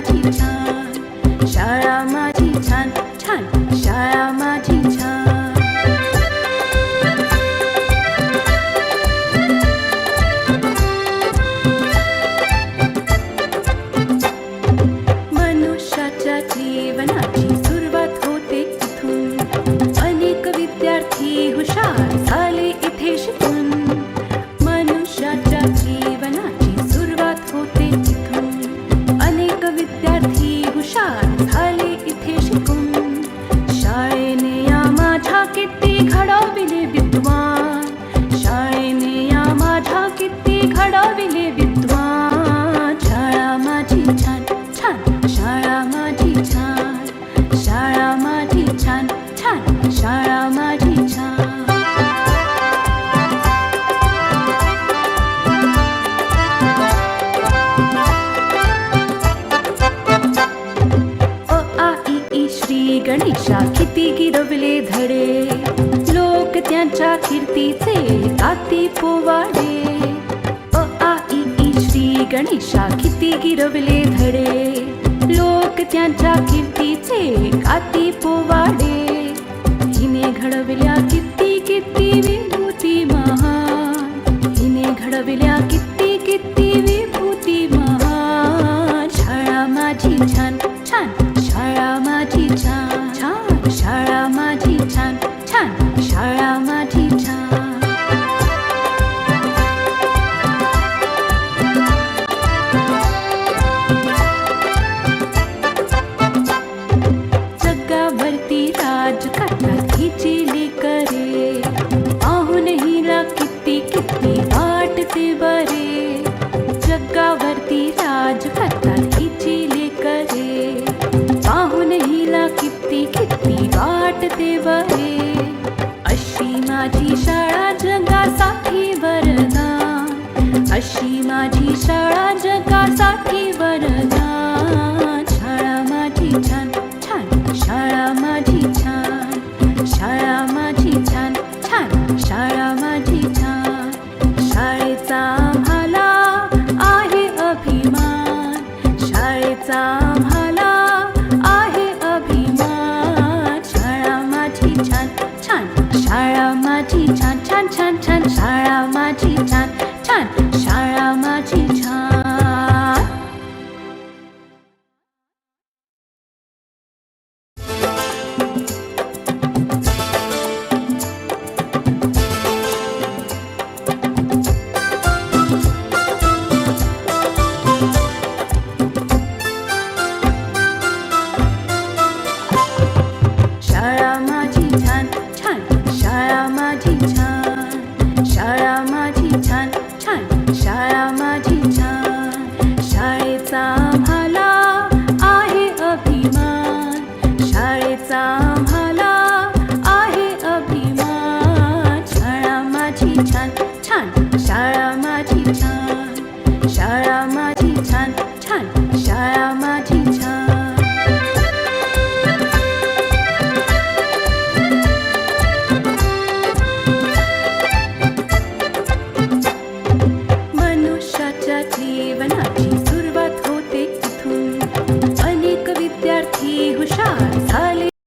মাঝি ছান সারা মাঝি ছান ছান সারা মাঝি ছান। मनुष्याच्या जीवनाची येवले धडे। लोक त्यांचा त्यांच्या कीर्तीचे ताती पोवाडे। ओ आ इ ई, श्री गणेशा किती गिरवले धडे। लोक त्यांचा त्यांच्या कीर्तीचे काती पोवाडे। जिने घडविल्या किती किती विभूति महा जिने घडविल्या किती वाटते बरे अशी माझी शाळा जगासाठी वरदान अशी माझी शाळा जगासाठी वरदान chan chan chan. Chan 期盼。